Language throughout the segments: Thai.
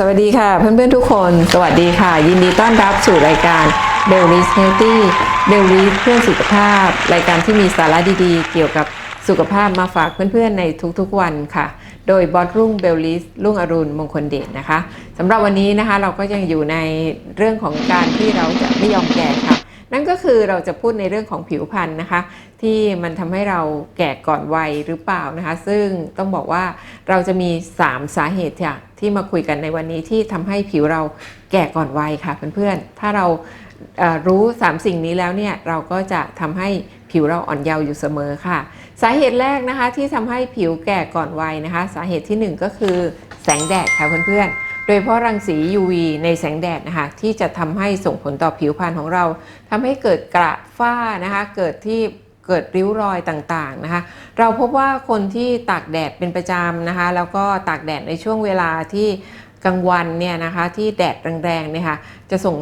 สวัสดีค่ะเพื่อนๆทุกคน สวัสดีค่ะ ยินดีต้อนรับสู่รายการเบลลิสเนลตี้เบลลิเพื่อนสุขภาพ รายการที่มีสาระดีๆ เกี่ยวกับสุขภาพมาฝากเพื่อนๆในทุกๆวันค่ะ โดยบอสรุ่งเบลลิสรุ่งอรุณมงคลเดชนะคะสำหรับวันนี้นะคะเราก็ยังอยู่ในเรื่องของการที่เราจะไม่ยอมแก่ค่ะ นั่นก็คือเราจะพูดในเรื่องของผิวพรรณนะคะ ที่มันทำให้เราแก่ก่อนวัยหรือเปล่านะคะ ซึ่งต้องบอกว่าเราจะมี 3 สาเหตุที่มาคุยกันในวันนี้ที่ทำให้ผิวเราแก่ก่อนวัยค่ะเพื่อนๆถ้าเรารู้ 3 สิ่งนี้แล้วเนี่ยเราก็จะทำให้ผิวเราอ่อนเยาว์อยู่เสมอค่ะ สาเหตุแรกนะคะที่ทำให้ผิวแก่ก่อนวัยนะคะ สาเหตุที่ 1 ก็คือแสงแดดค่ะเพื่อนๆ โดยเฉพาะรังสี UV ในแสงแดดนะคะที่จะทำให้ส่งผลต่อผิวพรรณของเราทำให้เกิดกระฝ้านะคะเกิดที่เกิดริ้วรอยต่างๆนะคะ เราพบว่าคนที่ตากแดดเป็นประจำนะคะ แล้วก็ตากแดดในช่วงเวลาที่กลางวันเนี่ยนะคะที่แดดแรงๆเนี่ยค่ะจะส่ง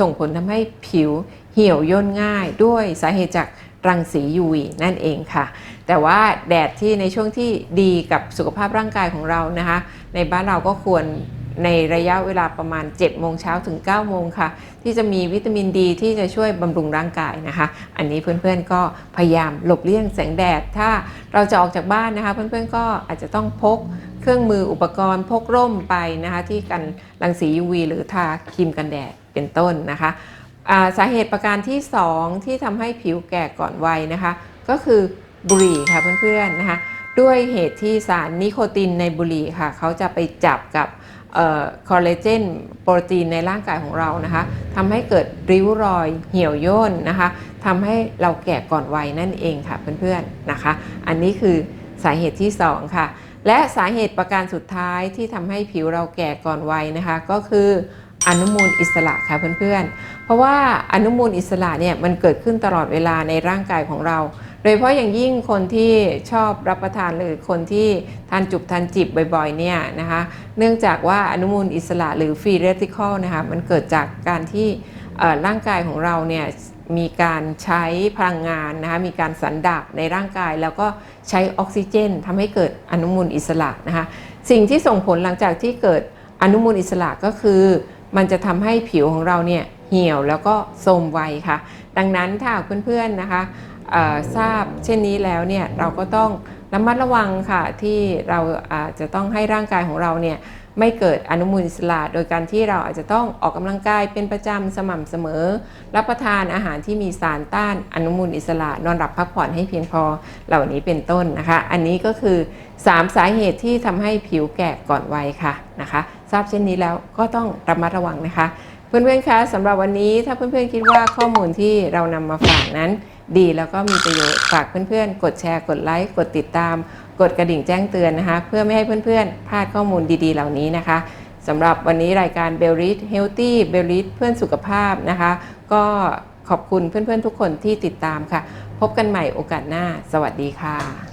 ส่งผลทำให้ผิวเหี่ยวย่นง่ายด้วยสาเหตุจากรังสี UV นั่นเองค่ะ แต่ว่าแดดที่ในช่วงที่ดีกับสุขภาพร่างกายของเรานะคะ ในบ้านเราก็ควร ในระยะเวลาประมาณ 7 โมงเช้าถึง 9 โมงค่ะ ที่จะมีวิตามินดีที่จะช่วยบำรุงร่างกายนะคะ อันนี้เพื่อนๆก็พยายามหลบเลี่ยงแสงแดด ถ้าเราจะออกจากบ้านนะคะ เพื่อนๆก็อาจจะต้องพกเครื่องมืออุปกรณ์พกร่มไปนะคะที่กันรังสี UV หรือทาครีมกันแดดเป็นต้นนะคะาสาเหตุประการที่ 2 ที่ทำให้ผิวแก่ก่อนวัยนะคะ ก็คือบุหรี่ค่ะเพื่อนๆนะคะ ด้วยเหตุที่สารนิโคตินในบุหรี่ค่ะเขาจะไปจับกับคอลลาเจนโปรตีนในร่างกายของเรานะคะทำให้เกิดริ้วรอยเหี่ยวย่นนะคะทำให้เราแก่ก่อนวัยนั่นเองค่ะเพื่อนๆนะคะ อันนี้คือสาเหตุที่ 2 ค่ะ และสาเหตุประการสุดท้ายที่ทำให้ผิวเราแก่ก่อนวัยนะคะ ก็คืออนุมูลอิสระค่ะเพื่อนๆ เพราะว่าอนุมูลอิสระเนี่ยมันเกิดขึ้นตลอดเวลาในร่างกายของเรา ดยเฉพาะอย่างยิ่งคนที่ชอบรับประทานหรือคนที่ทานจุบทานจิบบ่อยๆเนี่ยนะคะเนื่องจากว่าอนุมูลอิสระหรือฟรีเรติคอลนะคะมันเกิดจากการที่ร่างกายของเราเนี่ยมีการใช้พลังงานนะคะมีการสันดาบในร่างกาย แล้วก็ใช้ออกซิเจนทำให้เกิดอนุมูลอิสระนะคะสิ่งที่ส่งผลหลังจากที่เกิดอนุมูลอิสระก็คือ มันจะทำให้ผิวของเราเนี่ยเหี่ยวแล้วก็โทรมไวค่ะ ดังนั้นถ้าเพื่อนๆนะคะ ทราบเช่นนี้แล้วเนี่ยเราก็ต้องระมัดระวังค่ะที่เราอาจจะต้องให้ร่างกายของเราเนี่ยไม่เกิดอนุมูลอิสระโดยการที่เราอาจจะต้องออกกำลังกายเป็นประจำสม่ำเสมอ รับประทานอาหารที่มีสารต้านอนุมูลอิสระนอนหลับพักผ่อนให้เพียงพอเหล่านี้เป็นต้นนะคะ อันนี้ก็คือ 3 สาเหตุที่ทำให้ผิวแก่ก่อนวัยค่ะนะคะ ทราบเช่นนี้แล้วก็ต้องระมัดระวังนะคะ เพื่อนๆคะสำหรับวันนี้ถ้าเพื่อนๆคิดว่าข้อมูลที่เรานำมาฝากนั้น ดีแล้วก็มีประโยชน์ฝากเพื่อนๆ กดแชร์ กดไลค์ กดติดตาม กดกระดิ่งแจ้งเตือนนะคะ เพื่อไม่ให้เพื่อนๆ พลาดข้อมูลดีๆ เหล่านี้นะคะสำหรับวันนี้รายการ b e l l i t Healthy b e l l i t เพื่อนสุขภาพนะคะ ก็ขอบคุณเพื่อนๆทุกคนที่ติดตามค่ะ พบกันใหม่โอกาสหน้า สวัสดีค่ะ